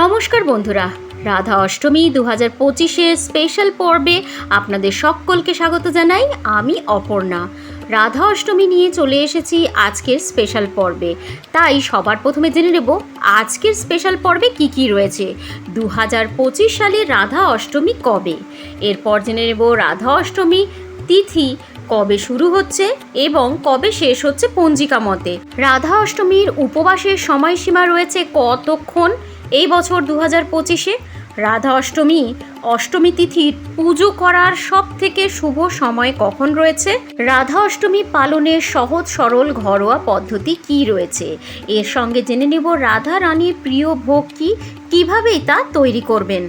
নমস্কার বন্ধুরা, রাধা অষ্টমী দু হাজার পঁচিশের স্পেশাল পর্বে আপনাদের সকলকে স্বাগত জানাই, আমি অপর্ণা। রাধা অষ্টমী নিয়ে চলে এসেছি আজকের স্পেশাল পর্বে। তাই সবার প্রথমে জেনে নেব, আজকের স্পেশাল পর্বে কি কি রয়েছে? দু হাজার পঁচিশ সালে রাধা অষ্টমী কবে? এরপর জেনে নেব রাধা অষ্টমী তিথি কবে শুরু হচ্ছে এবং কবে শেষ হচ্ছে পঞ্জিকা মতে। রাধা অষ্টমীর উপবাসের সময়সীমা রয়েছে কতক্ষণ? এই বছর দু হাজার পঁচিশে রাধা অষ্টমী অষ্টমী তিথির পুজো করার সব থেকে শুভ সময় কখন রয়েছে? রাধা অষ্টমী পালনের সহজ সরল ঘরোয়া পদ্ধতি কি রয়েছে? এর সঙ্গে জেনে নেব রাধা রানীর প্রিয় ভোগ কি? কীভাবেই তা তৈরি করবেন?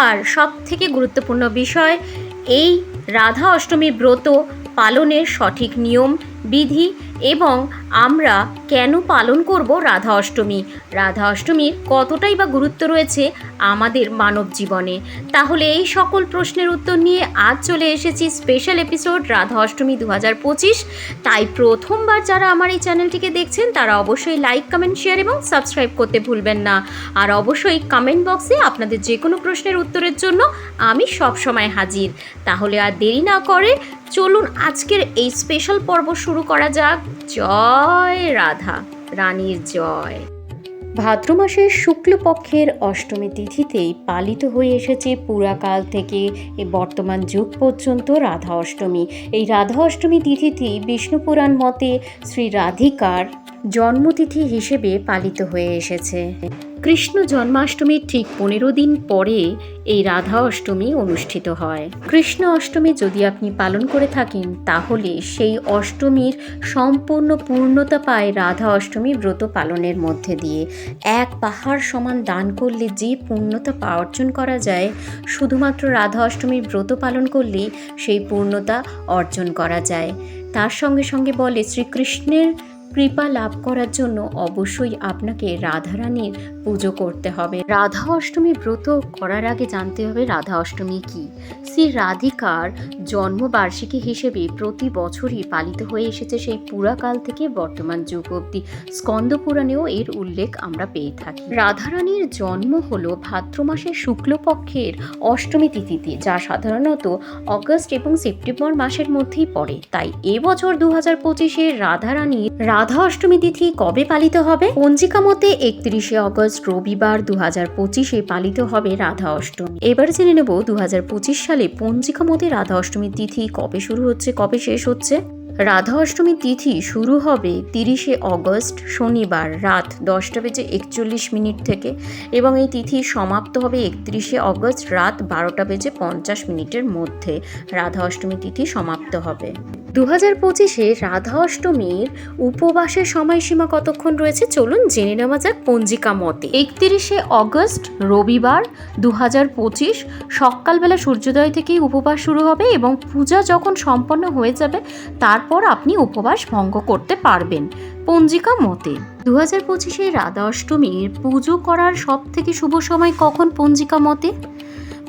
আর সব থেকে গুরুত্বপূর্ণ বিষয়, এই রাধা অষ্টমী ব্রত পালনের সঠিক নিয়ম বিধি এবং আমরা কেন পালন করব রাধা অষ্টমী? রাধা অষ্টমীর কতটাই বা গুরুত্ব রয়েছে আমাদের মানব জীবনে? তাহলে এই সকল প্রশ্নের উত্তর নিয়ে আজ চলে এসেছি স্পেশাল এপিসোড রাধা অষ্টমী দু হাজার পঁচিশ। তাই প্রথমবার যারা আমার এই চ্যানেলটিকে দেখছেন, তারা অবশ্যই লাইক কমেন্ট শেয়ার এবং সাবস্ক্রাইব করতে ভুলবেন না। আর অবশ্যই কমেন্ট বক্সে আপনাদের যে কোনো প্রশ্নের উত্তরের জন্য আমি সব সময় হাজির। তাহলে আর দেরি না করে চলুন আজকের এই স্পেশাল পর্ব শুরু করা যাক। জয় রাধা, রানীর জয়। ভাদ্র মাসের শুক্লপক্ষের অষ্টমী তিথিতেই পালিত হয়ে এসেছে পুরাকাল থেকে বর্তমান যুগ পর্যন্ত রাধা অষ্টমী। এই রাধা অষ্টমী তিথিটি বিষ্ণু পুরাণ মতে শ্রী রাধিকার জন্মতিথি হিসেবে পালিত হয়ে এসেছে। কৃষ্ণ জন্মাষ্টমীর ঠিক পনেরো দিন পরে এই রাধা অষ্টমী অনুষ্ঠিত হয়। কৃষ্ণ অষ্টমী যদি আপনি পালন করে থাকেন, তাহলে সেই অষ্টমীর সম্পূর্ণ পূর্ণতা পায় রাধা অষ্টমী ব্রত পালনের মধ্যে দিয়ে। এক পাহাড় সমান দান করলে যে পূর্ণতা পা অর্জন করা যায়, শুধুমাত্র রাধা অষ্টমীর ব্রত পালন করলে সেই পূর্ণতা অর্জন করা যায়। তার সঙ্গে সঙ্গে বলে, শ্রীকৃষ্ণের কৃপা লাভ করার জন্য অবশ্যই আপনাকে রাধারানীর পুজো করতে হবে। রাধা অষ্টমী ব্রত করার আগে জানতে হবে রাধা অষ্টমী কি? শ্রী রাধিকার জন্মবার্ষিকী হিসেবে প্রতি বছরই পালিত হয়ে এসেছে সেই পুরাকাল থেকে বর্তমান যুগ অবধি। স্কন্দ পুরাণেও এর উল্লেখ আমরা পেয়ে থাকি। রাধারানীর জন্ম হলো ভাদ্র মাসের শুক্লপক্ষের অষ্টমী তিথিতে, যা সাধারণত অগস্ট এবং সেপ্টেম্বর মাসের মধ্যেই পড়ে। তাই এবছর দু হাজার পঁচিশে রাধারানীর রাধা অষ্টমী তিথি কবে পালিত হবে? পঞ্জিকা মতে একত্রিশে অগস্ট রবিবার দু হাজার পঁচিশে পালিত হবে রাধা অষ্টমী। এবার জেনে নেব দু হাজার পঁচিশ সালে পঞ্জিকা মতে রাধা অষ্টমীর তিথি কবে শুরু হচ্ছে, কবে শেষ হচ্ছে? রাধা অষ্টমী তিথি শুরু হবে তিরিশে অগস্ট শনিবার রাত দশটা বেজে একচল্লিশ মিনিট থেকে এবং এই তিথি সমাপ্ত হবে একত্রিশে অগস্ট রাত বারোটা বেজে পঞ্চাশ মিনিটের মধ্যে। রাধা অষ্টমী তিথি সমাপ্ত হবে। দু হাজার পঁচিশে রাধা অষ্টমীর উপবাসের সময়সীমা কতক্ষণ রয়েছে? চলুন জেনে নেওয়া যাক পঞ্জিকা মতে। একত্রিশে অগস্ট রবিবার দু হাজার পঁচিশ সকালবেলা সূর্যোদয় থেকেই উপবাস শুরু হবে এবং পূজা যখন সম্পন্ন হয়ে যাবে তারপর আপনি উপবাস ভঙ্গ করতে পারবেন, পঞ্জিকা মতে। দু হাজার পঁচিশে রাধা অষ্টমীর পুজো করার সব থেকে শুভ সময় কখন পঞ্জিকা মতে?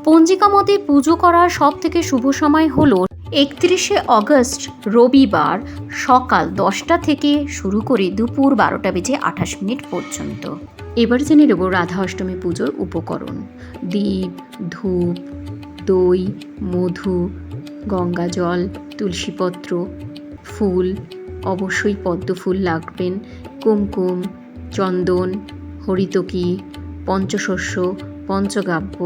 পঞ্জিকা মতে পুজো করার সব থেকে শুভ সময় হল একত্রিশে অগস্ট, রবিবার, সকাল দশটা থেকে শুরু করে দুপুর বারোটা বেজে আঠাশ মিনিট পর্যন্ত। এবার জেনে নেব রাধা অষ্টমী পুজোর উপকরণ। দীপ, ধূপ, দই, মধু গঙ্গা জল তুলসীপত্র ফুল, অবশ্যই পদ্ম ফুল লাগবেন। কুমকুম, চন্দন, হরিতকি, পঞ্চশস্য, পঞ্চগাব্য,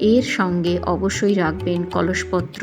এর সঙ্গে অবশ্যই রাখবেন কলসপত্র,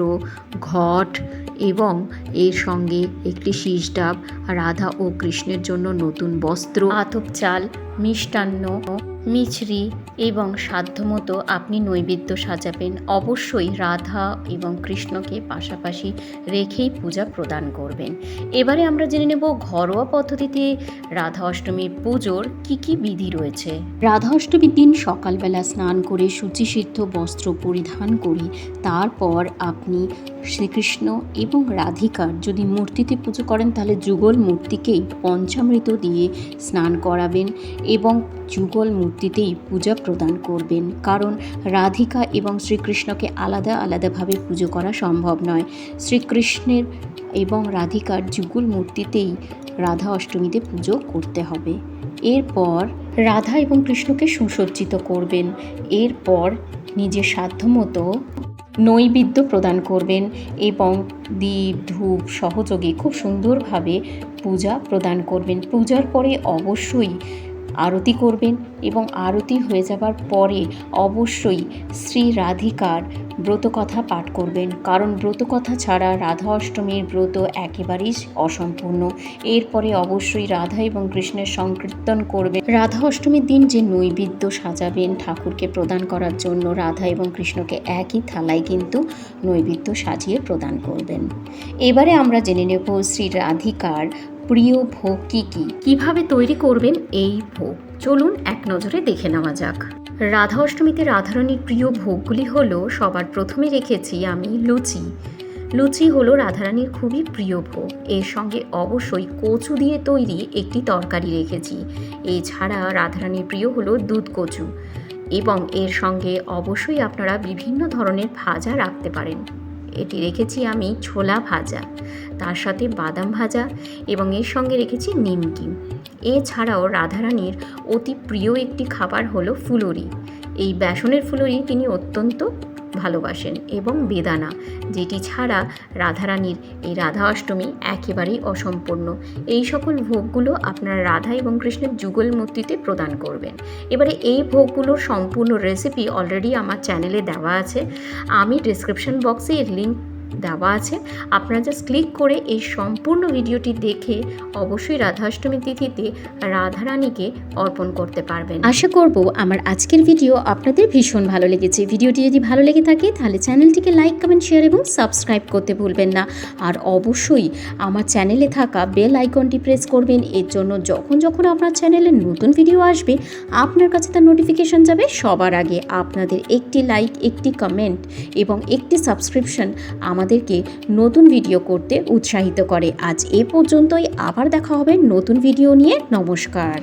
ঘট এবং এর সঙ্গে একটি শীষ ডাব, রাধা ও কৃষ্ণের জন্য নতুন বস্ত্র, আতপ চাল মিষ্টান্ন, মিছরি এবং সাধ্যমতো আপনি নৈবেদ্য সাজাবেন। অবশ্যই রাধা এবং কৃষ্ণকে পাশাপাশি রেখেই পূজা প্রদান করবেন। এবারে আমরা জেনে নেব ঘরোয়া পদ্ধতিতে রাধা অষ্টমীর পুজোর কি কি বিধি রয়েছে। রাধা অষ্টমীর দিন সকালবেলা স্নান করে শুচিসিদ্ধ বস্ত্র পরিধান করি। তারপর আপনি শ্রীকৃষ্ণ এবং রাধিকার যদি মূর্তিতে পুজো করেন, তাহলে যুগল মূর্তিকেই পঞ্চামৃত দিয়ে স্নান করাবেন এবং যুগল মূর্তিতেই পূজা প্রদান করবেন। কারণ রাধিকা এবং শ্রীকৃষ্ণকে আলাদা আলাদাভাবে পুজো করা সম্ভব নয়। শ্রীকৃষ্ণের এবং রাধিকার যুগল মূর্তিতেই রাধা অষ্টমীতে পুজো করতে হবে। এরপর রাধা এবং কৃষ্ণকে সুসজ্জিত করবেন। এরপর নিজের সাধ্যমতো নৈবেদ্য প্রদান করবেন এবং দীপ, ধূপ সহযোগে খুব সুন্দরভাবে পূজা প্রদান করবেন। পূজার পরে অবশ্যই আরতি করবেন এবং আরতি হয়ে যাবার পরে অবশ্যই শ্রী রাধিকার ব্রতকথা পাঠ করবেন। কারণ ব্রতকথা ছাড়া রাধা অষ্টমীর ব্রত একেবারেই অসম্পূর্ণ। এরপরে অবশ্যই রাধা এবং কৃষ্ণের সংকীর্তন করবেন। রাধা অষ্টমীর দিন যে নৈবেদ্য সাজাবেন ঠাকুরকে প্রদান করার জন্য রাধা এবং কৃষ্ণকে একই থালায় কিন্তু নৈবেদ্য সাজিয়ে প্রদান করবেন। এবারে আমরা জেনে নেব শ্রী রাধিকার প্রিয় ভোগ কী কী? কীভাবে তৈরি করবেন এই ভোগ? চলুন এক নজরে দেখে নেওয়া যাক। রাধা অষ্টমীতে রাধারানীর প্রিয় ভোগগুলি হলো, সবার প্রথমে রেখেছি আমি লুচি। লুচি হলো রাধারানীর খুবই প্রিয় ভোগ। এর সঙ্গে অবশ্যই কচু দিয়ে তৈরি একটি তরকারি রেখেছি। এছাড়া রাধারানীর প্রিয় হলো দুধ কচু। এবং এর সঙ্গে অবশ্যই আপনারা বিভিন্ন ধরনের ভাজা রাখতে পারেন। এটি রেখেছি আমি ছোলা ভাজা, তার সাথে বাদাম ভাজা এবং এর সঙ্গে রেখেছি নিমকি। এছাড়াও রাধারানীর অতি প্রিয় একটি খাবার হলো ফুলুরি। এই বেসনের ফুলুরি তিনি অত্যন্ত ভালোবাসেন এবং বেদানা, যেটি ছাড়া রাধারানীর এই রাধা অষ্টমী একেবারেই অসম্পূর্ণ। এই সকল ভোগগুলো আপনারা রাধা এবং কৃষ্ণের যুগল মূর্তিতে প্রদান করবেন। এবারে এই ভোগগুলোর সম্পূর্ণ রেসিপি অলরেডি আমার চ্যানেলে দেওয়া আছে। আমি ডিসক্রিপশন বক্সে এর লিঙ্ক দেওয়া আছে। আপনারা জাস্ট ক্লিক করে এই সম্পূর্ণ ভিডিওটি দেখে অবশ্যই রাধাষ্টমী তিথিতে রাধারানীকে অর্পণ করতে পারবেন। আশা করব আমার আজকের ভিডিও আপনাদের ভীষণ ভালো লেগেছে। ভিডিওটি যদি ভালো লেগে থাকে তাহলে চ্যানেলটিকে লাইক কমেন্ট শেয়ার এবং সাবস্ক্রাইব করতে ভুলবেন না। আর অবশ্যই আমার চ্যানেলে থাকা বেল আইকনটি প্রেস করবেন। এর জন্য যখন যখন আপনার চ্যানেলে নতুন ভিডিও আসবে, আপনার কাছে তার নোটিফিকেশন যাবে। সবার আগে আপনাদের একটি লাইক একটি কমেন্ট এবং একটি সাবস্ক্রিপশন আমাদেরকে নতুন ভিডিও করতে উৎসাহিত করে। আজ এ পর্যন্তই, আবার দেখা হবে নতুন ভিডিও নিয়ে। নমস্কার।